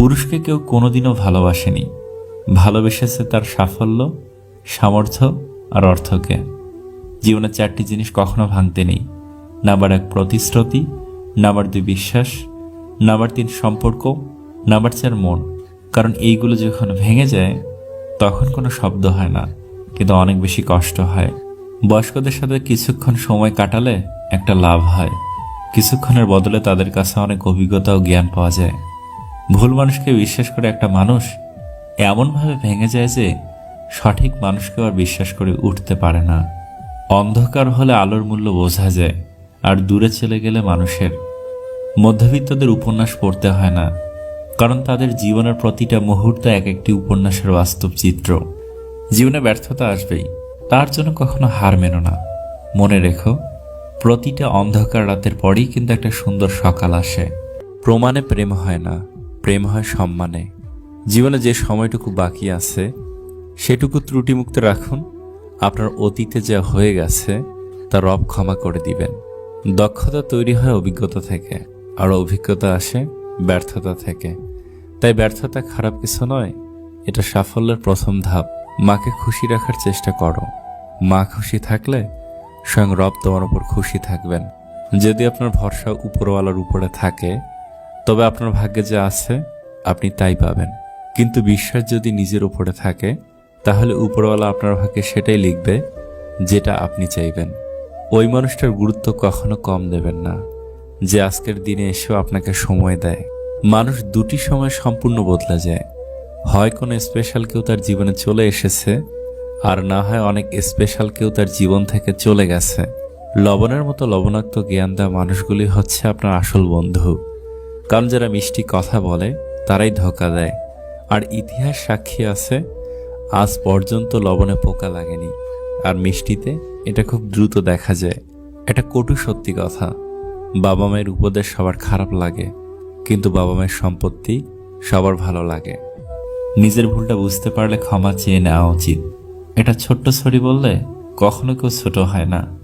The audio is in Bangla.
পুরুষকে কেউ কোনোদিনও ভালোবাসেনি। ভালোবেসেছে তার সাফল্য, সামর্থ্য আর অর্থকে। জীবনে চারটি জিনিস কখনো ভাঙতে নেই। নাম্বার এক প্রতিশ্রুতি, নাম্বার দুই বিশ্বাস, নাম্বার তিন সম্পর্ক, নাম্বার চার মন। কারণ এইগুলো যখন ভেঙে যায়, তখন কোনো শব্দ হয় না, কিন্তু অনেক বেশি কষ্ট হয়। বয়স্কদের সাথে কিছুক্ষণ সময় কাটালে একটা লাভ হয়। কিছুক্ষণের বদলে তাদের কাছে অনেক অভিজ্ঞতা ও জ্ঞান পাওয়া যায়। ভুল মানুষকে বিশ্বাস করে একটা মানুষ এমনভাবে ভেঙে যায় যে সঠিক মানুষকে আর বিশ্বাস করে উঠতে পারে না। অন্ধকার হলে আলোর মূল্য বোঝা যায়, আর দূরে চলে গেলে মানুষের। মধ্যবিত্তদের উপন্যাস পড়তে হয় না, কারণ তাদের জীবনের প্রতিটা মুহূর্ত এক একটি উপন্যাসের বাস্তব চিত্র। জীবনে ব্যর্থতা আসবেই, তার জন্য কখনো হার মেনো না। মনে রেখো, প্রতিটা অন্ধকার রাতের পরেই কিন্তু একটা সুন্দর সকাল আসে। প্রমাণে প্রেম হয় না। প্রেম হয় সম্মানে জীবনে যে সময়টুকু বাকি আছে, সেটুকু ত্রুটিমুক্ত রাখুন। আপনার অতীতে যা হয়ে গেছে, তা রব ক্ষমা করে দিবেন। দক্ষতা তৈরি হয় অভিজ্ঞতা থেকে, আর অভিজ্ঞতা আসে ব্যর্থতা থেকে। তাই ব্যর্থতা খারাপ কিছু নয়, এটা সাফল্যের প্রথম ধাপ। মাকে খুশি রাখার চেষ্টা করো। মা খুশি থাকলে স্বয়ং রব তোমার উপর খুশি থাকবেন। যদি আপনার ভরসা উপরওয়ালার উপরে থাকে তবে আপনার ভাগ্যে যা আছে, আপনি তাই পাবেন। কিন্তু বিশ্বাস যদি নিজের উপরে থাকে, তাহলে উপরওয়ালা আপনার ভাগ্যে সেটাই লিখবে, যেটা আপনি চাইবেন। ওই মানুষটার গুরুত্ব কখনো কম দেবেন না, যে আজকের দিনে এসেও আপনাকে সময় দেয়। মানুষ দুটি সময় সম্পূর্ণ বদলে যায়। হয় কোনো স্পেশাল কেউ তার জীবনে চলে এসেছে, আর না হয় অনেক স্পেশাল কেউ তার জীবন থেকে চলে গেছে। লবণের মতো লবণাক্ত জ্ঞান দেওয়া মানুষগুলি হচ্ছে আপনার আসল বন্ধু। কারণ যারা মিষ্টি কথা বলে, তারাই ধোকা দেয়। আর ইতিহাস সাক্ষী আছে, আজ পর্যন্ত লবণে পোকা লাগেনি। আর মিষ্টিতে এটা খুব দ্রুত দেখা যায়। এটা কটু সত্যি কথা। বাবা মায়ের উপদেশ সবার খারাপ লাগে, কিন্তু বাবা মায়ের সম্পত্তি সবার ভালো লাগে। নিজের ভুলটা বুঝতে পারলে ক্ষমা চেয়ে নেওয়া উচিত। এটা ছোট্ট ছড়ি বললে কখনো কেউ ছোট হয় না।